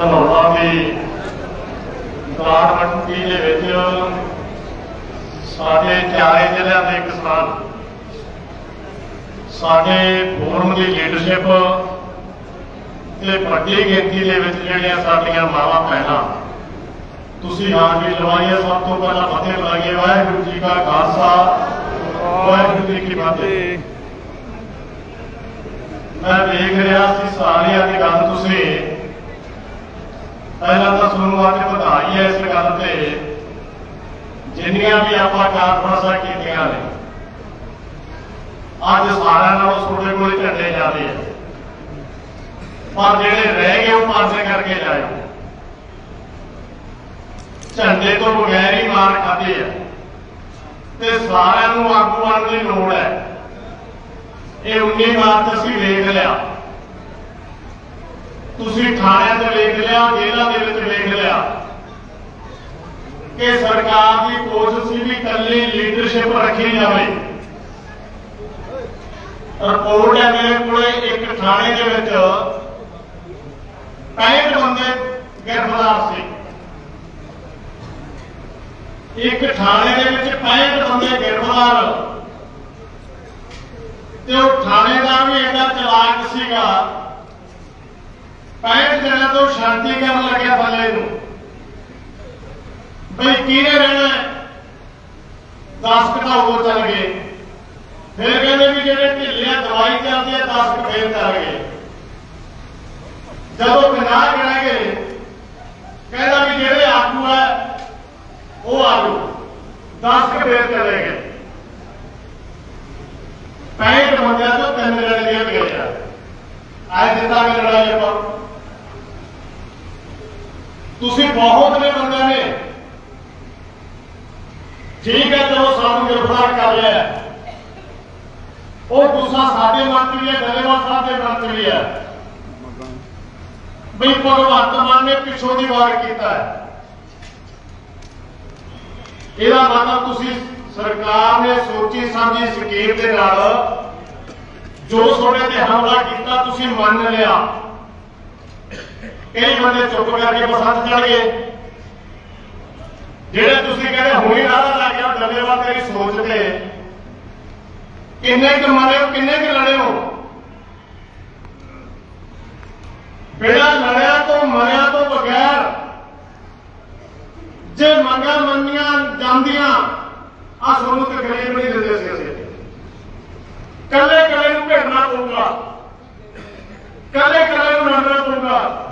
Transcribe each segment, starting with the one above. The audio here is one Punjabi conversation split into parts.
ਧਨੌਲਾ ਦੀ ਗਾਰਮੰਟੀ ਦੇ ਵਿੱਚ ਸਾਡੇ ਚਾਰੇ ਜ਼ਿਲ੍ਹਿਆਂ ਦੇ ਕਿਸਾਨ, ਸਾਡੇ ਫੋਰਮ ਦੀ ਲੀਡਰਸ਼ਿਪ ਤੇ ਵੱਡੀ ਗਿਣਤੀ ਦੇ ਵਿੱਚ ਜਿਹੜੀਆਂ ਸਾਡੀਆਂ ਮਾਵਾਂ ਭੈਣਾਂ, ਤੁਸੀਂ ਹਾਂ ਜੀ ਲਵਾਈਏ ਸਭ ਤੋਂ ਪਹਿਲਾਂ ਫਤਿਹ ਬੁਲਾਈਏ ਵਾਹਿਗੁਰੂ ਜੀ ਕਾ ਖਾਲਸਾ, ਵਾਹਿਗੁਰੂ ਜੀ ਕੀ ਫਤਿਹ। ਮੈਂ ਵੇਖ ਰਿਹਾ ਸੀ ਸਾਰਿਆਂ ਦੀ ਗੱਲ, ਤੁਸੀਂ ਪਹਿਲਾਂ ਤਾਂ ਤੁਹਾਨੂੰ ਅੱਜ ਵਧਾਈ ਹੈ ਇਸ ਗੱਲ ਤੇ ਜਿੰਨੀਆਂ ਵੀ ਆਪਾਂ ਕੀਤੀਆਂ ਨੇ ਅੱਜ ਸਾਰਿਆਂ ਨਾਲੋਂ ਤੁਹਾਡੇ ਕੋਲ ਝੰਡੇ ਜਾਂਦੇ ਆ। ਪਰ ਜਿਹੜੇ ਰਹਿ ਗਏ ਉਹ ਪਾਸੇ ਕਰਕੇ ਜਾਇਓ ਝੰਡੇ ਤੋਂ ਬਗੈਰ ਹੀ ਮਾਰ ਖਾਦੇ ਆ। ਤੇ ਸਾਰਿਆਂ ਨੂੰ ਆਗੂ ਬਣਨ ਦੀ ਲੋੜ ਹੈ। ਇਹ 19 ਮਾਰਚ ਅਸੀਂ ਵੇਖ ਲਿਆ। ਤੁਸੀਂ ਥਾਣਿਆਂ ਤੇ ਵੇਖ ਲਿਆ, ਜੇਲ੍ਹਾਂ ਦੇ ਵਿੱਚ ਕਿ ਸਰਕਾਰ ਦੀ ਕੋਸ਼ਿਸ਼ ਸੀ ਵੀ ਇਕੱਲੀ ਲੀਡਰਸ਼ਿਪ ਰੱਖੀ ਜਾਵੇ। ਰਿਪੋਰਟ ਹੈ ਮੇਰੇ ਕੋਲੇ ਇੱਕ ਥਾਣੇ ਦੇ ਵਿੱਚ। 65 ਬੰਦੇ ਗ੍ਰਿਫਤਾਰ ਸੀ। ਇੱਕ ਥਾਣੇ ਦੇ ਵਿੱਚ 65 ਬੰਦੇ ਗ੍ਰਿਫਤਾਰ। ਤੇ ਉਹ ਥਾਣੇਦਾਰ ਵੀ ਇਹਦਾ ਚਲਾਕ ਸੀਗਾ। 65 ਦਿਨਾਂ ਤੋਂ ਸ਼ਾਂਤੀ ਕਰਨ ਲੱਗਿਆ ਥੱਲੇ ਨੂੰ। ਬਈ ਕਿਹਨੇ ਰਹਿਣਾ 10 ਹੋਰ ਚੱਲ ਗਏ। ਫਿਰ ਕਹਿੰਦੇ ਵੀ ਜਿਹੜੇ ਢਿੱਲਿਆ ਦਵਾਈ ਚੱਲਦੀ ਹੈ 10 ਫੇਰ ਚੱਲ ਗਏ। ਜਦੋਂ ਗਨਾਹ ਗਿਣਾ ਗਏ ਕਹਿੰਦਾ ਵੀ ਜਿਹੜੇ ਆਗੂ ਹੈ ਉਹ ਆਗੂ 10 ਫੇਰ ਚਲੇ ਗਏ। 65 ਬੰਦਿਆਂ ਤੋਂ ਤਿੰਨ ਜਣੇ ਜੇਲ੍ਹ ਗਏ ਆ ਅੱਜ ਜਿੱਦਾਂ ਕਿ ਲੜਾਈ ਆਪਾਂ। ਤੁਸੀਂ ਬਹੁਤ ਨੇ ਬੰਦੇ ਨੇ। ਠੀਕ ਹੈ, ਚਲੋ ਸਾਨੂੰ ਗ੍ਰਿਫਤਾਰ ਕਰ ਲਿਆ ਉਹ ਗੁੱਸਾ ਸਾਡੇ ਮੰਤਰੀ ਹੈ, ਗੱਲੇਵਾਲ ਸਾਹਿਬ ਦੇ ਮੰਤਰੀ ਹੈ। ਬਈ ਭਗਵੰਤ ਮਾਨ ਨੇ ਪਿੱਛੋਂ ਦੀ ਵਾਰ ਕੀਤਾ ਹੈ। ਇਹਦਾ ਮਤਲਬ ਤੁਸੀਂ ਸਰਕਾਰ ਨੇ ਸੋਚੀ ਸਮਝੀ ਸਕੀਮ ਦੇ ਨਾਲ ਜੋ ਤੁਹਾਡੇ ਤੇ ਹਮਲਾ ਕੀਤਾ, ਤੁਸੀਂ ਮੰਨ ਲਿਆ। ਕਈ ਬੰਦੇ ਚੁੱਪ ਕਰਕੇ ਬਸੰਤ ਚੜ ਗਏ। ਜਿਹੜੇ ਤੁਸੀਂ ਕਹਿੰਦੇ ਹੁਣੇ ਨਾਰਾ ਲੱਗ ਗਿਆ ਡੱਲੇਵਾਲ ਤੇਰੀ ਸੋਚ ਤੇ। ਕਿੰਨੇ ਕੁ ਮਰੇ ਹੋ, ਕਿੰਨੇ ਕੁ ਲੜੇ ਹੋ? ਬਿਨਾਂ ਲੜਿਆ ਤੋਂ, ਮਰਿਆ ਤੋਂ ਬਗੈਰ, ਜੇ ਮੰਗਾਂ ਮੰਨੀਆਂ ਜਾਂਦੀਆਂ ਆ ਤੁਹਾਨੂੰ ਤਕਲੀਫ ਨਹੀਂ ਦਿੰਦੇ ਸੀ ਅਸੀਂ। ਕੱਲੇ ਕੱਲੇ ਨੂੰ ਭੇੜਨਾ ਪਊਗਾ। ਕੱਲੇ ਕੱਲੇ ਨੂੰ ਲੜਨਾ ਪਊਗਾ।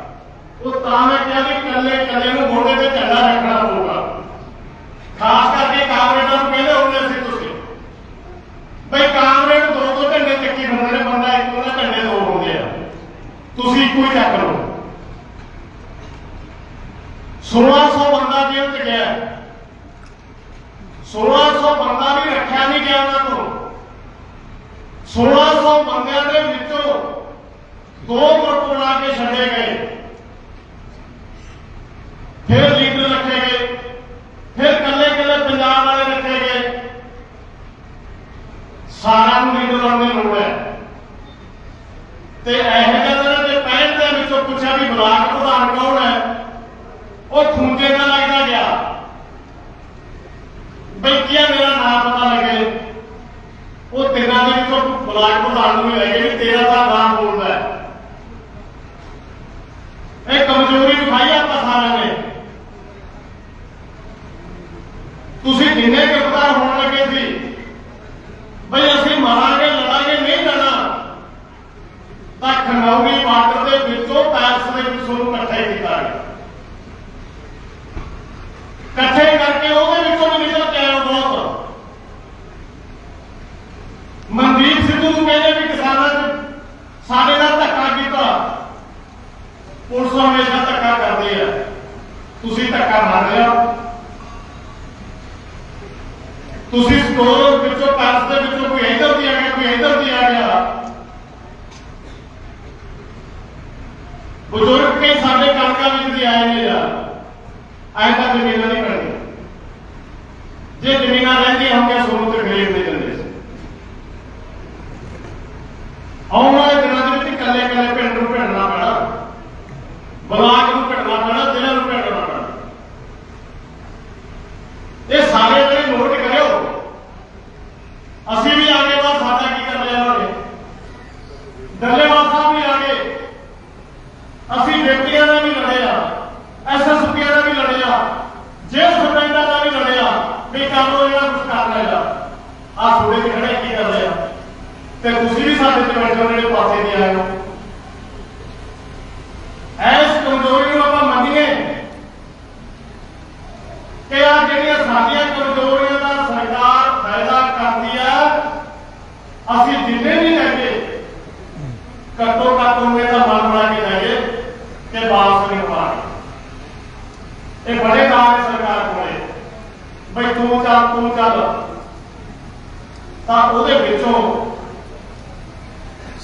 ਉਹ ਤਾਂ ਮੈਂ ਕਿਹਾ ਵੀ ਕੱਲੇ ਕੱਲੇ ਨੂੰ ਮੋਢੇ ਤੇ ਝੰਡਾ ਰੱਖਣਾ ਪਊਗਾ। ਖਾਸ ਕਰਕੇ ਕਾਂਗਰੇਸਾਂ ਨੂੰ ਕਹਿੰਦੇ ਹੁੰਦੇ ਸੀ ਤੁਸੀਂ। ਬਈ ਕਾਂਗਰਸ ਦੋ ਦੋ ਝੰਡੇ ਚੱਕੀ ਹੁੰਦੇ ਨੇ, ਬੰਦਾ ਇੱਕ ਉਹਦਾ ਝੰਡੇ ਦੋ ਹੁੰਦੇ ਆ। ਤੁਸੀਂ ਇੱਕੋ ਹੀ ਚੱਕ ਲਓ। 1600 ਬੰਦਾ ਜੇਲ੍ਹ ਚ ਗਿਆ। 1600 ਬੰਦਾ ਵੀ ਰੱਖਿਆ ਨਹੀਂ ਗਿਆ ਉਹਨਾਂ ਤੋਂ 1600 ਬੰਦਿਆਂ ਦੇ ਵਿੱਚੋਂ ਦੋ ਗਰੁੱਪ ਬਣਾ ਕੇ ਛੱਡੇ ਗਏ। ਫਿਰ ਲੀਡਰ ਰੱਖੇ ਗਏ ਫਿਰ ਕੱਲੇ ਕੱਲੇ ਪੰਜਾਬ ਵਾਲੇ ਰੱਖੇ ਗਏ ਸਾਰਾ ਨੂੰ ਲੀਡਰ ਬਣਨ ਦੀ ਲੋੜ ਹੈ। ਤੇ ਇਹ ਕਹਿੰਦੇ ਨੇ ਕਿ ਪਹਿਲ ਦੇ ਵਿੱਚੋਂ ਪੁੱਛਿਆ ਵੀ ਬਲਾਕ ਪ੍ਰਧਾਨ ਕੌਣ ਹੈ, ਉਹ ਖੂੰਜੇ ਦਾ ਲੱਗਦਾ ਗਿਆ। ਬਲਕਿ ਮੇਰਾ ਨਾਮ ਪਤਾ ਲੱਗੇ। ਉਹ ਤੇਰਾ ਦੇ ਵਿੱਚੋਂ ਬਲਾਕ ਪ੍ਰਧਾਨ ਨੂੰ ਲੈ ਕੇ ਵੀ ਤੇਰਾ ਤਾਂ ਨਾਮ ਬੋਲਦਾ ਹੈ ਇਹ ਕਮਜ਼ੋਰੀ ਵਿਖਾਈ ਆਪਾਂ ਸਾਰਿਆਂ ਨੇ ਤੁਸੀਂ ਜਿੰਨੇ ਗ੍ਰਿਫਤਾਰ ਹੋਣ ਲੱਗੇ ਸੀ ਬਈ ਅਸੀਂ ਮਰਾਂਗੇ ਲੜਾਂਗੇ ਨਹੀਂ ਲੜਨਾ ਤਾਂ ਖੰਡੌਰੀ ਦੇ ਵਿੱਚੋਂ ਪੈਲਸ ਦੇ ਵਿੱਚ ਇਕੱਠੇ ਕੀਤਾ ਗਿਆ। ਇਕੱਠੇ ਕਰਕੇ ਉਹਦੇ ਵਿੱਚੋਂ ਨਿਕਲ ਕੇ ਆਇਆ ਬਹੁਤ। ਮਨਦੀਪ ਸਿੱਧੂ ਨੂੰ ਕਹਿੰਦੇ ਵੀ ਕਿਸਾਨਾਂ 'ਚ ਸਾਡੇ ਨਾਲ ਧੱਕਾ ਕੀਤਾ। ਪੁਲਿਸ ਹਮੇਸ਼ਾ ਧੱਕਾ ਕਰਦੇ ਆ ਤੁਸੀਂ ਧੱਕਾ ਮੰਨ ਲਿਆ। ਤੁਸੀਂ ਸਟੋਰ ਵਿੱਚੋਂ, ਪੈਲਸ ਦੇ ਵਿੱਚੋਂ ਕੋਈ ਇੱਧਰ ਦੀ ਆ ਗਿਆ, ਕੋਈ ਇੱਧਰ ਦੀ ਆ ਗਿਆ। ਬਜ਼ੁਰਗ ਕਈ ਸਾਡੇ ਕਣਕਾਂ ਵਿੱਚ ਦੀ ਆਏ ਨੇ ਯਾਰ। ਐਂ ਤਾਂ ਜ਼ਮੀਨਾਂ ਨਹੀਂ ਮਿਲਦੀਆਂ ਜੇ ਜ਼ਮੀਨਾਂ ਰਹਿੰਦੀਆਂ ਹੁੰਦੀਆਂ ਸੋਨੂੰ ਤੇ ਗਰੀਬ ਦੇ ਦਿੰਦੇ ਸੀ ਆਉਣ ਵਾਲੇ ਦਿਨਾਂ ਦੇ ਵਿੱਚ ਇਕੱਲੇ ਇਕੱਲੇ ਪਿੰਡ ਨੂੰ ਭਿੜਨਾ ਪੈਣਾ ਬਲਾਕ ਨੂੰ ਭਿੜਨਾ ਆ ਥੋੜੇ ਜਿਹੇ ਖੜੇ ਕੀ ਕਰਦੇ ਆ ਤੇ ਤੁਸੀਂ ਵੀ ਸਾਡੇ ਤੇ ਬੈਠੇ ਹੋ, ਜਿਹੜੇ ਪਾਸੇ ਦੇ ਆਏ ਹੋ। ਐਸ ਕਮਜ਼ੋਰੀ ਨੂੰ ਆਪਾਂ ਮੰਨੀਏ ਕਿ ਆ ਜਿਹੜੀਆਂ ਸਾਡੀਆਂ ਕਮਜ਼ੋਰੀਆਂ ਦਾ ਸਰਕਾਰ ਫਾਇਦਾ ਕਰਦੀ ਆ, ਅਸੀਂ ਜਿੰਨੇ ਵੀ ਲੈਗੇ ਘੱਟੋ ਘੱਟ ਉਹਨੇ ਦਾ ਮਨ ਬਣਾ ਕੇ ਲੈਗੇ ਕਿ ਵਾਪਸ ਨਹੀਂ ਹੋਣਾ ਇਹ ਬੜੇ ਦਾਅਵੇ ਸਰਕਾਰ ਕੋਲੇ ਬਈ ਤੂੰ ਚੱਲ ਤੂੰ ਚੱਲ। ਤਾਂ ਉਹਦੇ ਵਿੱਚੋਂ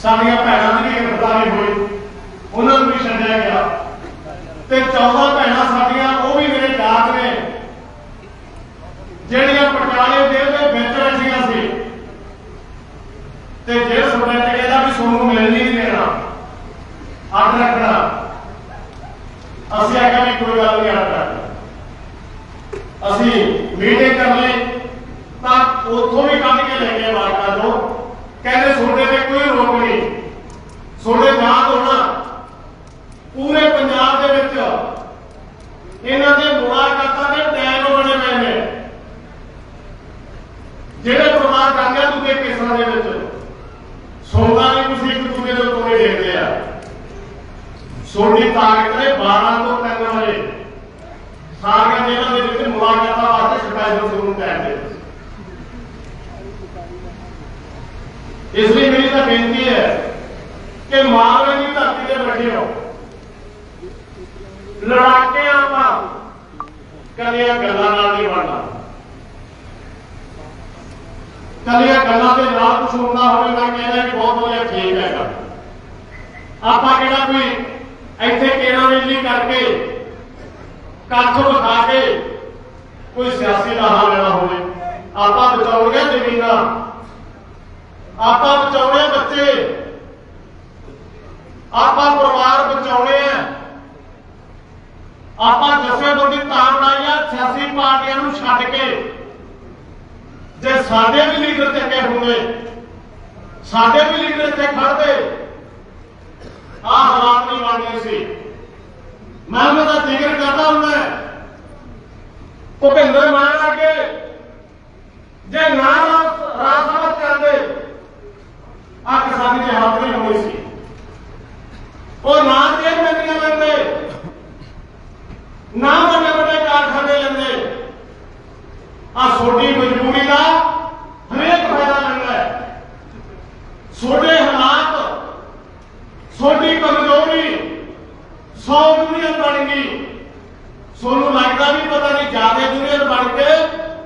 ਸਾਡੀਆਂ ਭੈਣਾਂ ਦੀ ਵੀ ਗ੍ਰਿਫਤਾਰੀ ਹੋਈ। ਉਹਨਾਂ ਨੂੰ ਵੀ ਛੱਡਿਆ ਗਿਆ। ਤੇ 14 ਭੈਣਾਂ ਸਾਡੀਆਂ, ਉਹ ਵੀ ਮੇਰੇ ਯਾਦ ਨੇ। ਜਿਹੜੀਆਂ ਪਟਿਆਲੇ ਜੇਲ੍ਹ ਦੇ ਵਿੱਚ ਰੱਖੀਆਂ ਸੀ। ਤੇ ਜੇਲ੍ਹ ਸੁਪਰਡੈਂਟ ਕਹਿੰਦਾ ਵੀ ਤੁਹਾਨੂੰ ਮਿਲਣ ਨਹੀਂ ਦੇਣਾ ਅੱਡ ਰੱਖਣਾ। ਅਸੀਂ ਆਖਿਆ ਵੀ ਕੋਈ ਗੱਲ ਨਹੀਂ ਅੱਡ ਰੱਖ ਅਸੀਂ ਮੀਟਿੰਗ ਕਰ ਲਈ। ਉੱਥੋਂ ਵੀ ਕੱਢ ਕੇ ਲੈ ਗਏ ਵਾਰਕਾ ਤੋਂ ਕਹਿੰਦੇ ਤੁਹਾਡੇ ਤੇ ਕੋਈ ਰੋਕ ਨਹੀਂ ਤੁਹਾਡੇ ਬਾਅਦ ਹੋਣਾ ਪੂਰੇ ਪੰਜਾਬ ਦੇ ਵਿੱਚ ਇਹਨਾਂ ਦੇ ਮੁਲਾਕਾਤਾਂ ਦੇ ਟੈਗ ਬਣੇ ਪਏ ਨੇ ਜਿਹੜੇ ਪਰਿਵਾਰ ਕਾਂਗਿਆ ਦੂਜੇ ਕੇਸਾਂ ਦੇ ਵਿੱਚ ਸੋਨਾ ਵੀ ਤੁਸੀਂ ਇੱਕ ਦੂਜੇ ਦੇ ਕੋਲੇ ਦੇਖਦੇ ਆ ਸੋਨੀ ਤਾਕਤ ਨੇ 12 ਤੋਂ 3 ਵਜੇ ਸਾਰੀਆਂ ਜੇਲ੍ਹਾਂ ਦੇ ਵਿੱਚ ਮੁਲਾਕਾਤਾਂ ਵਾਸਤੇ ਸਪੈਸ਼ਲ ਜ਼ਰੂਰ ਕਰਦੇ ਇਸ ਲਈ ਮੇਰੀ ਤਾਂ ਬੇਨਤੀ ਹੈ ਕਿ ਮਾਂ ਦੀ ਧਰਤੀ ਤੇ ਬੈਠੇ ਹੋ। ਲੜਾਕੇ ਆਪਾਂ ਕੱਲੀਆਂ ਗੱਲਾਂ ਨਾਲ ਨਹੀਂ ਬਣਨਾ। ਕੱਲੀਆਂ ਗੱਲਾਂ ਦੇ ਨਾਲ ਕੁਝ ਹੁੰਦਾ ਹੋਵੇ ਮੈਂ ਕਹਿੰਦਾ ਕਿ ਬਹੁਤ ਵਧੀਆ ਠੀਕ ਹੈਗਾ। ਆਪਾਂ ਕਿਹੜਾ ਕੋਈ ਇੱਥੇ ਕੇਰਾਂ ਬਿਜਲੀ ਕਰਕੇ ਕੱਖ ਵਿਖਾ ਕੇ ਕੋਈ ਸਿਆਸੀ ਲਾਹਾ ਲੈਣਾ ਹੋਵੇ। ਆਪਾਂ ਬਚਾਉਣੀਆਂ ਜ਼ਮੀਨਾਂ। ਆਪਾਂ ਬਚਾਉਣੇ ਬੱਚੇ। ਆਪਾਂ ਪਰਿਵਾਰ ਬਚਾਉਣੇ ਆ। ਆਪਾਂ ਜਥੇਬੰਦੀ ਤਾਂ ਬਣਾਈ ਸਿਆਸੀ ਪਾਰਟੀਆਂ ਨੂੰ ਛੱਡ ਕੇ। ਜੇ ਸਾਡੇ ਵੀ ਲੀਡਰ ਚੰਗੇ ਹੁੰਦੇ ਸਾਡੇ ਵੀ ਲੀਡਰ ਇੱਥੇ ਖੜਦੇ ਆ ਹਾਲਾਤ ਨਹੀਂ ਬਣਨੇ ਸੀ। ਮੈਂ ਉਹਨਾਂ ਦਾ ਜ਼ਿਕਰ ਕਰਦਾ ਹੁੰਦਾ ਭੁਪਿੰਦਰ ਮਾਨ ਅੱਗੇ। ਜੇ ਨਾ ਰਾਜਸਭਾ ਕਰਦੇ ਆ ਕਿਸਾਨੀ ਦੇ ਹੱਥ ਨਹੀਂ ਹੋਣੀ ਸੀ। ਉਹ ਨਾ ਚੇਅਰਮੈਨੀਆਂ ਲੈਂਦੇ। ਨਾ ਵੱਡੇ ਵੱਡੇ ਕਾਰਖਾਨੇ ਲੈਂਦੇ। ਆ ਛੋਟੀ ਮਜਬੂਰੀ ਦਾ ਹਰੇਕ ਫਾਇਦਾ ਲੈਂਦਾ ਹੈ। ਛੋਟੇ ਹਾਲਾਤ ਛੋਟੀ ਕਮਜ਼ੋਰੀ, ਸੌ ਯੂਨੀਅਨ ਬਣ ਗਈ। ਸੋਨੂੰ ਲੱਗਦਾ ਵੀ ਪਤਾ ਨਹੀਂ, ਜ਼ਿਆਦਾ ਯੂਨੀਅਨ ਬਣ ਕੇ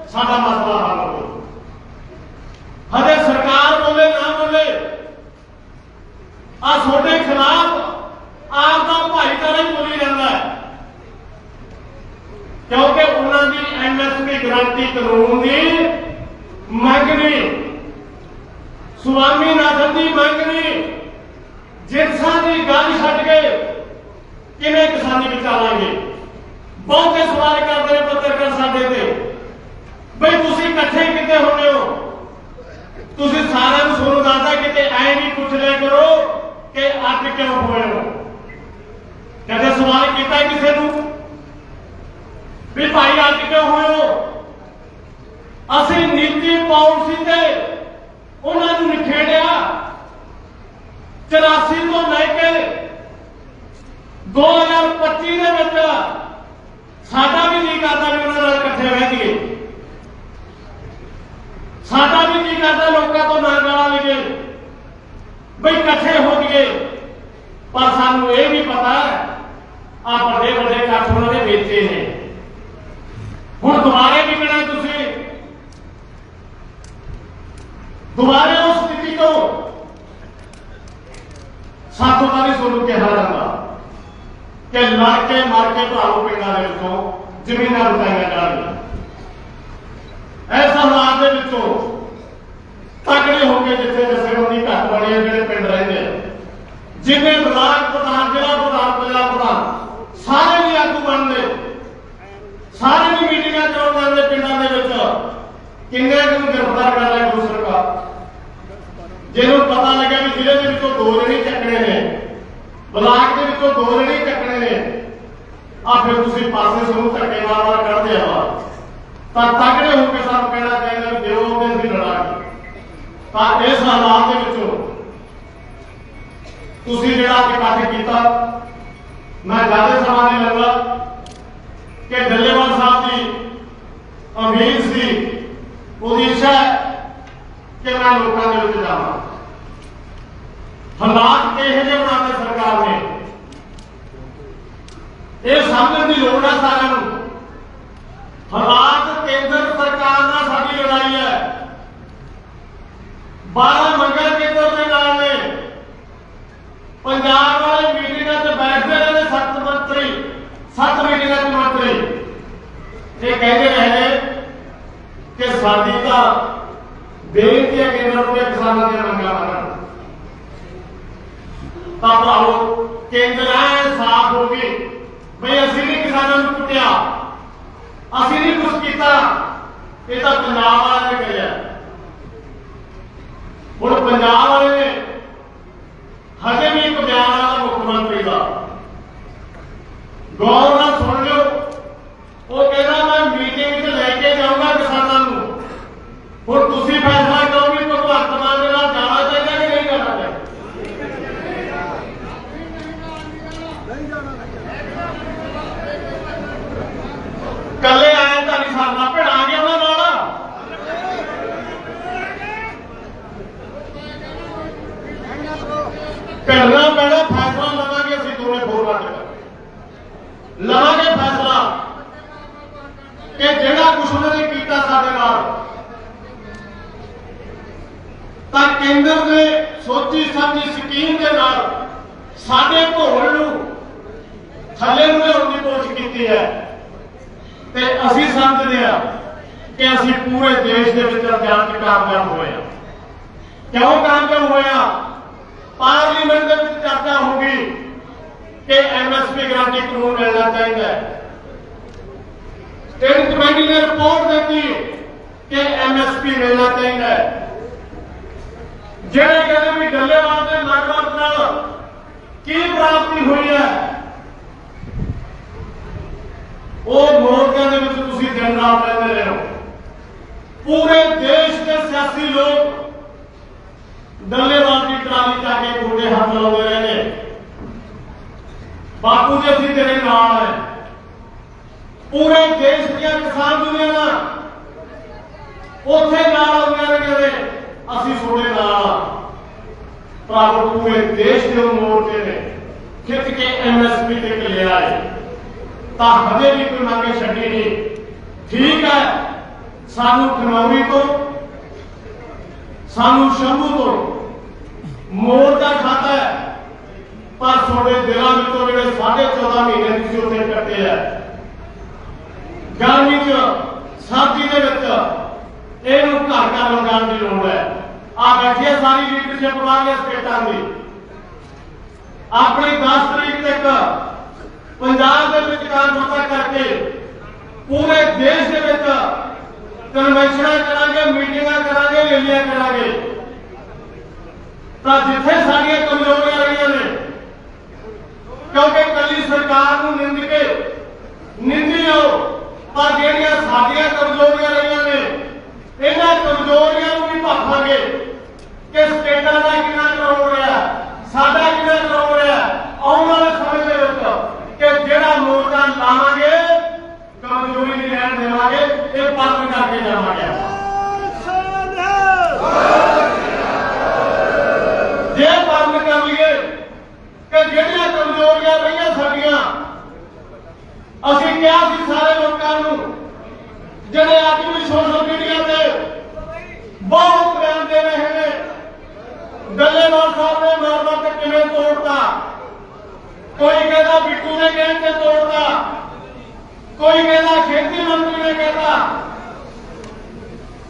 ਸਾਡਾ ਮਸਲਾ ਹੱਲ ਹੋ ਹਜੇ ਸਰਕਾਰ ਬੋਲੇ ਨਾ ਬੋਲੇ ਆ ਤੁਹਾਡੇ ਖਿਲਾਫ ਆਪ ਦਾ ਭਾਈਚਾਰਾ ਹੀ ਬੋਲੀ ਜਾਂਦਾ ਹੈ। ਕਿਉਂਕਿ ਉਹਨਾਂ ਦੀ ਐਮਐਸਪੀ ਗਰੰਟੀ ਕਾਨੂੰਨ ਦੀ ਮੰਗ ਨਹੀਂ। ਸੁਆਮੀਨਾਥਨ ਦੀ ਮੰਗ ਜਿਨਸਾਂ ਦੀ ਗੱਲ ਛੱਡ ਕੇ ਕਿਵੇਂ ਕਿਸਾਨੀ ਵਿਚਾਰਾਂਗੇ ਬਹੁਤੇ ਸਵਾਲ ਕਰਦੇ ਨੇ ਪੱਤਰਕਾਰ ਸਾਡੇ ਤੇ। ਬਈ ਤੁਸੀਂ ਇਕੱਠੇ ਕਿੱਥੇ ਹੁੰਦੇ ਹੋ? ਤੁਸੀਂ ਸਾਰਿਆਂ ਨੂੰ ਸੁਣੋ ਦੱਸਦਾ ਕਿਤੇ ਐ ਨਹੀਂ ਪੁੱਛ ਲਿਆ ਕਰੋ। ਕਿ ਅੱਡ ਕਿਉਂ ਹੋਏ ਹੋ? ਕਦੇ ਸਵਾਲ ਕੀਤਾ ਕਿਸੇ ਨੂੰ? ਵੀ ਭਾਈ ਅੱਜ ਕਿਉਂ ਹੋਇਓ ਅਸੀਂ ਨੀਤੀ ਪਾਲਿਸੀ ਤੇ ਉਹਨਾਂ ਨੂੰ ਨਿਖੇੜਿਆ 84 ਤੋਂ ਲੈ ਕੇ 2025 ਦੇ ਵਿੱਚ ਸਾਡਾ ਵੀ ਨਹੀਂ ਕਰਦਾ ਵੀ ਉਹਨਾਂ ਨਾਲ ਇਕੱਠੇ ਰਹਿ ਜਾਈਏ। ਸਾਡਾ ਵੀ ਨਹੀਂ ਕਰਦਾ ਲੋਕਾਂ ਤੋਂ ਨਾ ਗਾਲਾਂ ਲਈਏ। ਬਈ ਇਕੱਠੇ ਹੋ ਪਰ ਸਾਨੂੰ ਇਹ ਵੀ ਪਤਾ ਹੈ ਆ ਵੱਡੇ ਵੱਡੇ ਕੱਠ ਉਹਨਾਂ ਨੇ ਵੇਚੇ ਨੇ। ਹੁਣ ਦੁਬਾਰੇ ਵਿਕਣਾ ਤੁਸੀਂ। ਦੁਬਾਰੇ ਉਸ ਸਥਿਤੀ ਤੋਂ ਸਾਥੋਂ ਤਾਂ ਨਹੀਂ ਤੁਹਾਨੂੰ ਕਿਹਾ ਜਾਂਦਾ ਕਿ ਲੜ ਕੇ ਮਾਰ ਕੇ ਭਰਾਓ ਪਿੰਡਾਂ ਦੇ ਵਿੱਚੋਂ ਜ਼ਮੀਨਾਂ ਲੁਟਾਈਆਂ ਜਾਣਗੀਆਂ। ਐਸਾ ਹਾਲਾਤ ਦੇ ਵਿੱਚੋਂ ਤਕੜੇ ਹੋ ਕੇ ਜਿੱਥੇ ਜਥੇਬੰਦੀ ਘੱਟ ਬਣੀ ਜਿਹੜੇ ਪਿੰਡ ਰਹਿੰਦੇ ਆ ਜਿੰਨੇ ਬਲਾਕ ਪ੍ਰਧਾਨ, ਜ਼ਿਲ੍ਹਾ ਪ੍ਰਧਾਨ, ਪੰਜਾਬ ਪ੍ਰਧਾਨ, ਸਾਰੇ ਵੀ ਆਗੂ ਬਣਦੇ। ਸਾਰੇ ਵੀ ਮੀਟਿੰਗਾਂ ਕਰਾਉਣ ਜਾਂਦੇ ਪਿੰਡਾਂ ਦੇ ਵਿੱਚ। ਕਿੰਨੇ ਕੁ ਨੂੰ ਗ੍ਰਿਫਤਾਰ ਕਰ ਲਿਆ ਗੁਰੂ ਸਰਕਾਰ? ਜਿਹਨੂੰ ਪਤਾ ਲੱਗਿਆ ਵੀ ਜ਼ਿਲ੍ਹੇ ਦੇ ਵਿੱਚੋਂ ਦੋ ਜਣੇ ਚੱਕਣੇ ਨੇ, ਬਲਾਕ ਦੇ ਵਿੱਚੋਂ ਦੋ ਜਣੇ ਚੱਕਣੇ ਨੇ। ਆ ਫਿਰ ਤੁਸੀਂ ਪਾਸੇ ਸਾਨੂੰ ਧੱਕੇ ਮਾਰ ਮਾਰ ਕੱਢਦੇ ਆ ਤਾਂ ਤਗੜੇ ਹੋ ਕੇ ਸਾਨੂੰ ਕਹਿਣਾ ਚਾਹੀਦਾ ਵੀ ਦਿਓ ਤੇ ਅਸੀਂ ਲੜਾਂਗੇ। ਤਾਂ ਇਸ ਹਾਲਾਤ ਦੇ ਵਿੱਚੋਂ ਤੁਸੀਂ ਜਿਹੜਾ ਅੱਜ ਇਕੱਠ ਕੀਤਾ, ਮੈਂ ਜ਼ਿਆਦਾ ਸਮਾਂ ਨਹੀਂ ਲੈਂਦਾ ਕਿ ਡੱਲੇਵਾਲ ਸਾਹਿਬ ਦੀ ਉਮੀਦ ਸੀ, ਉਹਦੀ ਇੱਛਾ ਕਿ ਮੈਂ ਲੋਕਾਂ ਦੇ ਵਿੱਚ ਜਾਵਾਂ। ਹਾਲਾਤ ਇਹੋ ਜਿਹੇ ਬਣਾਉਂਦੇ ਸਰਕਾਰ ਨੇ? ਇਹ ਸਮਝਣ ਦੀ ਲੋੜ ਹੈ ਸਾਰਿਆਂ ਨੂੰ। ਹਾਲਾਤ ਕੇਂਦਰ ਸਰਕਾਰ ਨਾਲ ਸਾਡੀ ਲੜਾਈ ਹੈ। 12 ਮੰਗਲ ਪੰਜਾਬ ਵਾਲੇ ਮੀਟਿੰਗਾਂ 'ਚ ਬੈਠਦੇ ਰਹੇ ਨੇ ਸੱਤ ਮੰਤਰੀ, ਸੱਤ ਮੀਟਿੰਗਾਂ 'ਚ ਮੰਤਰੀ। ਇਹ ਕਹਿੰਦੇ ਰਹੇ ਨੇ ਕਿ ਸਾਡੀ ਤਾਂ ਬੇਨਤੀ ਹੈ ਕੇਂਦਰ ਨੂੰ ਕਿਸਾਨਾਂ ਦੀਆਂ ਮੰਗਾਂ ਮੰਨਣ ਤਾਂ ਭਰਾਵੋ, ਕੇਂਦਰ ਐ ਸਾਫ਼ ਹੋ ਗਈ। ਬਈ ਅਸੀਂ ਨਹੀਂ ਕਿਸਾਨਾਂ ਨੂੰ ਕੁੱਟਿਆ। ਅਸੀਂ ਨਹੀਂ ਕੁਝ ਕੀਤਾ। ਇਹ ਤਾਂ ਪੰਜਾਬ ਵਾਲਿਆਂ ਨੇ ਕਰਿਆ। ਹੁਣ ਪੰਜਾਬ ਵਾਲੇ ਨੇ ਹਜੇ ਵੀ ਬਿਆਨ ਆਇਆ ਮੁੱਖ ਮੰਤਰੀ ਦਾ ਗੌਰ ਨਾਲ ਸੁਣ ਲਿਓ ਉਹ ਕਹਿੰਦਾ ਮੈਂ ਮੀਟਿੰਗ 'ਚ ਲੈ ਕੇ ਜਾਊਂਗਾ ਕਿਸਾਨਾਂ ਨੂੰ ਹੁਣ ਤੁਸੀਂ ਫੈਸਲਾ ਕਰੋ ਵੀ ਭਗਵੰਤ ਮਾਨ ਦੇ ਨਾਲ ਜਾਣਾ ਚਾਹੀਦਾ ਕਿ ਨਹੀਂ ਜਾਣਾ ਚਾਹੀਦਾ ਕੱਲੇ ਆਏ ਤਾਂ ਨਹੀਂ ਸਰਨਾ ਭਿੜਾ ਗਿਆ ਉਹਨਾਂ ਨਾਲ ਕਰਨਾ ਪੈਣਾ ਫੈਸਲਾ ਲਵਾਂਗੇ ਅਸੀਂ ਦੋਵੇਂ ਫੋਰਵਰਡ ਕਰ ਲਵਾਂਗੇ ਫੈਸਲਾ ਕਿ ਜਿਹੜਾ ਕੁਛ ਉਹਨਾਂ ਨੇ ਕੀਤਾ ਸਾਡੇ ਨਾਲ ਤਾਂ ਕੇਂਦਰ ਨੇ ਸੋਚੀ ਸਮਝੀ ਸਕੀਮ ਦੇ ਨਾਲ ਸਾਡੇ ਘੋਲ ਨੂੰ ਥੱਲੇ ਨੂੰ ਲਿਆਉਣ ਦੀ ਕੋਸ਼ਿਸ਼ ਕੀਤੀ ਹੈ। ਤੇ ਅਸੀਂ ਸਮਝਦੇ ਹਾਂ ਕਿ ਅਸੀਂ ਪੂਰੇ ਦੇਸ਼ ਦੇ ਵਿੱਚ ਅਭਿਆਨ 'ਚ ਕਾਮਯਾਬ ਹੋਏ ਹਾਂ। ਕਿਉਂ ਕਾਮਯਾਬ ਹੋਏ ਹਾਂ? ਪਾਰਲੀਮੈਂਟ ਦੇ ਵਿੱਚ ਚਰਚਾ ਹੋ ਗਈ ਕਿ ਐਮਐਸਪੀ ਗਰੰਟੀ ਕਾਨੂੰਨ ਮਿਲਣਾ ਚਾਹੀਦਾ ਹੈ। ਸਟੇਟ ਕਮੇਟੀ ਨੇ ਰਿਪੋਰਟ ਦਿੱਤੀ ਕਿ ਐਮਐਸਪੀ ਮਿਲਣਾ ਚਾਹੀਦਾ ਹੈ। ਜਿਹੜੇ ਕਹਿੰਦੇ ਵੀ ਡੱਲੇਵਾਲ ਦੇ ਨਗਰਵਾਦ ਨਾਲ, ਕੀ ਪ੍ਰਾਪਤੀ ਹੋਈ ਹੈ? ਉਹ ਮੋਰਚਿਆਂ ਦੇ ਵਿੱਚ ਤੁਸੀਂ ਦਿਨ ਰਾਤ ਰਹਿੰਦੇ ਰਹੇ ਹੋ। ਪੂਰੇ ਦੇਸ਼ ਦੇ ਸਿਆਸੀ ਲੋਕ ਡੱਲੇਵਾਲ ਦੀ ਟਰਾਲੀ ਚਾ ਕੇ ਗੋਡੇ ਹੱਥ ਲਾਉਂਦੇ ਰਹੇ ਨੇ ਬਾਪੂ ਜੀ, ਅਸੀਂ ਤੇਰੇ ਨਾਲ ਹੈ। ਪੂਰੇ ਦੇਸ਼ ਦੀਆਂ ਕਿਸਾਨ ਦੁਨੀਆਵਾਂ ਉੱਥੇ ਨਾਲ ਆਉਂਦੀਆਂ ਨੇ ਕਹਿੰਦੇ। ਅਸੀਂ ਤੁਹਾਡੇ ਨਾਲ ਹਾਂ ਪੂਰੇ ਦੇਸ਼ ਦੇ ਮੋਰਚੇ ਨੇ। ਖਿੱਚ ਕੇ ਐਮਐਸਪੀ ਤੇ ਲਿਆ ਹੈ ਤਾਂ ਹਜੇ ਵੀ ਕੋਈ ਮੰਗੇ ਛੱਡੀ ਨਹੀਂ। ਠੀਕ ਹੈ, ਸਾਨੂੰ ਖਨੌਰੀ ਤੋਂ, ਸਾਨੂੰ ਸ਼ੰਭੂ ਤੋਂ ਮੋੜ ਦਾ ਖਾਤਾ ਹੈ। ਪਰ ਤੁਹਾਡੇ ਦਿਲਾਂ ਵਿੱਚੋਂ ਜਿਹੜੇ 14.5 ਮਹੀਨੇ ਤੁਸੀਂ ਉੱਥੇ ਕੱਟੇ ਆ। ਗਰਮੀ ਚ, ਸਰਦੀ ਦੇ ਵਿੱਚ ਇਹਨੂੰ ਘਰ ਘਰ ਲਗਾਉਣ ਦੀ ਲੋੜ ਹੈ। ਆ ਬੈਠੀ ਸਾਰੀ ਲੀਡਰਸ਼ਿਪ ਵਾਲੇ ਸਟੇਟਾਂ ਦੀ। ਆਪਣੀ 10 ਤਰੀਕ ਤੱਕ ਪੰਜਾਬ ਦੇ ਵਿੱਚ ਕਾਰਜਕਰਤਾ ਕਰਕੇ ਪੂਰੇ ਦੇਸ਼ ਦੇ ਵਿੱਚ ਕਨਵੈਨਸ਼ਨਾਂ ਕਰਾਂਗੇ ਮੀਟਿੰਗਾਂ ਕਰਾਂਗੇ, ਰੈਲੀਆਂ ਕਰਾਂਗੇ। ਤਾਂ ਜਿੱਥੇ ਸਾਡੀਆਂ ਕਮਜ਼ੋਰੀਆਂ ਰਹੀਆਂ ਨੇ, ਕਿਉਂਕਿ ਕੱਲੀ ਸਰਕਾਰ ਨੂੰ ਨਿੰਦ ਕੇ ਨਿੰਦੀ ਲਓ ਪਰ ਜਿਹੜੀਆਂ ਸਾਡੀਆਂ ਕਮਜ਼ੋਰੀਆਂ ਰਹੀਆਂ ਇਹਨਾਂ ਕਮਜ਼ੋਰੀਆਂ ਨੂੰ ਵੀ ਭਾਫਾਂਗੇ ਕਿ ਸਟੇਟਾਂ ਦਾ ਕਿੰਨਾ ਕਰੋੜ ਰਿਹਾ ਸਾਡਾ ਕਿੰਨਾ ਕਰੋੜ ਰਿਹਾ ਆਉਣ ਵਾਲੇ ਸਮੇਂ ਦੇ ਵਿੱਚ ਕਿ ਜਿਹੜਾ ਮੋਰਚਾ ਲਾਵਾਂਗੇ, ਕਮਜ਼ੋਰੀ ਨਹੀਂ ਰਹਿਣ ਦੇਵਾਂਗੇ, ਇਹ ਪਾਲਣ ਕਰਕੇ ਜਾਵਾਂਗੇ ਜੇ ਪਾਲਣ ਕਰ ਲਈਏ ਕਿ ਜਿਹੜੀਆਂ ਕਮਜ਼ੋਰੀਆਂ ਰਹੀਆਂ ਸਾਡੀਆਂ, ਅਸੀਂ ਕਿਹਾ ਸੀ ਸਾਰੇ ਲੋਕਾਂ ਨੂੰ, ਜਿਹੜੇ ਅੱਜ ਵੀ ਸੋਸ਼ਲ ਮੀਡੀਆ ਬਹੁਤ ਬਿਆਨ ਦੇ ਰਹੇ ਨੇ ਡੱਲੇਵਾਲ ਸਾਹਿਬ ਨੇ ਮਾਰਵਾ ਤੇ ਕਿਵੇਂ ਤੋੜਤਾ ਕੋਈ ਕਹਿੰਦਾ ਬਿੱਟੂ ਨੇ ਕਹਿਣ ਤੇ ਤੋੜਤਾ ਕੋਈ ਕਹਿੰਦਾ ਖੇਤੀ ਮੰਤਰੀ ਨੇ ਕਹਿੰਦਾ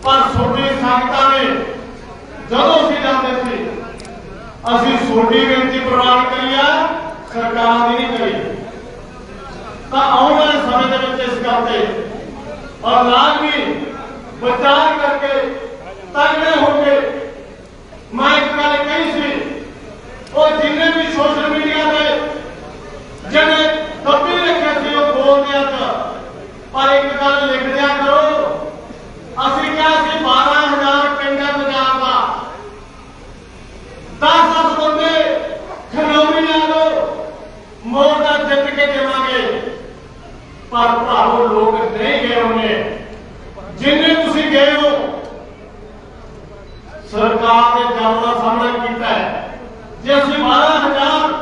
ਪਰ ਛੋਟੀ ਸੰਗਤਾਂ ਨੇ ਜਦੋਂ ਅਸੀਂ ਜਾਂਦੇ ਸੀ ਅਸੀਂ ਛੋਟੀ ਬੇਨਤੀ ਪ੍ਰਵਾਨ ਕਰੀਆ ਸਰਕਾਰ ਦੀ ਨਹੀਂ ਕਰੀ ਤਾਂ ਆਉਣ ਵਾਲੇ ਸਮੇਂ ਦੇ ਵਿੱਚ ਇਸ ਗੱਲ ਤੇ ਔਰ ਨਾਲ ਵੀ ਵਿਚਾਰ ਕਰਕੇ ਤਗੜੇ ਹੋ ਕੇ ਮੈਂ ਇੱਕ ਗੱਲ ਕਹੀ ਸੀ ਉਹ ਜਿੰਨੇ ਵੀ ਸੋਸ਼ਲ ਮੀਡੀਆ ਤੇ ਜਿਹੜੇ ਦੱਬੀ ਰੱਖੇ ਸੀ ਉਹ ਬੋਲਦੇ ਆ ਪਰ ਇੱਕ ਗੱਲ ਲਿਖ ਦਿਆ ਕਰੋ ਅਸੀਂ ਕਿਹਾ ਸੀ 12000 ਪਿੰਡਾਂ ਪੰਜਾਬ ਦਾ ਪਰ ਭਰਾਵੋ ਲੋਕ ਨਹੀਂ ਗਏ ਹੋਣੇ ਜਿੰਨੇ ਤੁਸੀਂ ਗਏ ਹੋ ਸਰਕਾਰ ਨੇ ਜੰਗ ਦਾ ਸਾਹਮਣਾ ਕੀਤਾ ਹੈ ਜੇ ਅਸੀਂ 12000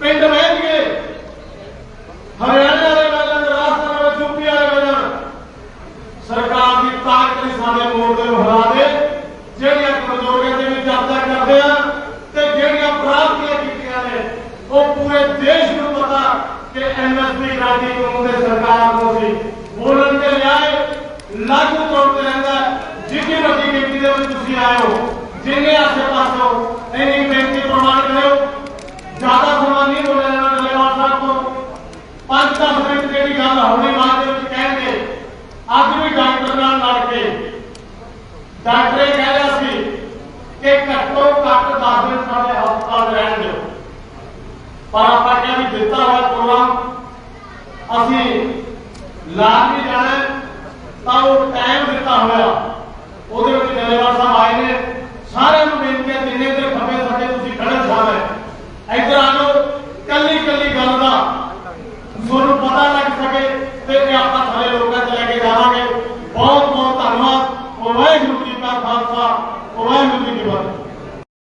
ਪਿੰਡ ਰਹਿਣਗੇ ਹਰਿਆਣਾ ਵਾਲੇ ਵਜਨ ਰਾਜਸਥਾਨ ਵਾਲੇ ਯੂਪੀ ਵਾਲੇ ਵਜਨ ਸਰਕਾਰ ਦੀ ਤਾਕਤ ਨਹੀਂ ਸਾਡੇ ਮੋਰਚੇ ਨੂੰ ਹਰਾ ਦੇ ਜਿਹੜੀਆਂ ਕਮਜ਼ੋਰੀਆਂ ਦੇ ਵਿੱਚ ਚਰਚਾ ਕਰਦੇ ਆ ਤੇ ਜਿਹੜੀਆਂ ਪ੍ਰਾਪਤੀਆਂ ਕੀਤੀਆਂ ਨੇ ਉਹ ਪੂਰੇ ਦੇਸ਼ ਨੂੰ ਪਤਾ ਕਿ ਐਮਐਸਪੀ ਰਾਜੀ ਕਾਨੂੰਨ ਦੇ ਸਰਕਾਰ ਨੂੰ ਸੀ ਬੋਲਣ ਤੇ ਲਿਆਏ ਲਾਗੂ ਤੌਰ ਤੇ ਰਹਿੰਦਾ ਜਿੱਡੀ ਵੱਡੀ ਗਿਣਤੀ ਦੇ ਵਿੱਚ ਤੁਸੀਂ ਆਏ ਹੋ ਜਿੰਨੇ ਆਸੇ ਪਾਸੋਂ ਇੰਨੀ ਬੇਨਤੀ ਪ੍ਰਮਾਣ ਕਰਿਓ ਜ਼ਿਆਦਾ ਸਮਾਂ ਨਹੀਂ ਬੋਲਿਆ ਜਾਣਾ ਡੱਲੇਵਾਲ ਸਾਹਿਬ ਤੋਂ ਪੰਜ ਦਸ ਮਿੰਟ ਜਿਹੜੀ ਗੱਲ ਹੋਣੀ ਬਾਅਦ ਦੇ ਵਿੱਚ ਕਹਿਣਗੇ ਅੱਜ ਵੀ ਡਾਕਟਰ ਨਾਲ ਲੜ ਕੇ ਡਾਕਟਰ ਕਹਿ ਰਿਹਾ ਸੀ ਕਿ ਘੱਟੋ ਘੱਟ 10 ਦਿਨ ਸਾਡੇ ਹਸਪਤਾਲ ਰਹਿਣ ਦਿਓ ਪਰ ਵੀ ਦਿੱਤਾ ਹੋਇਆ ਪ੍ਰੋਗਰਾਮ ਅਸੀਂ ਲਾ ਕੇ ਜਾਣਾ ਤਾਂ ਉਹ ਟਾਈਮ ਦਿੱਤਾ ਹੋਇਆ। ਉਹਦੇ ਵਿੱਚ ਜਨਰਲ ਸਾਹਿਬ ਆਏ ਨੇ, ਸਾਰਿਆਂ ਨੂੰ ਬੇਨਤੀ ਹੈ ਜਿੰਨੇ ਦੇ ਖੱਬੇ ਸਾਡੇ ਤੁਸੀਂ ਖੜੇ ਸਾਹਿਬ ਹੈ। ਇੱਧਰ ਆਓ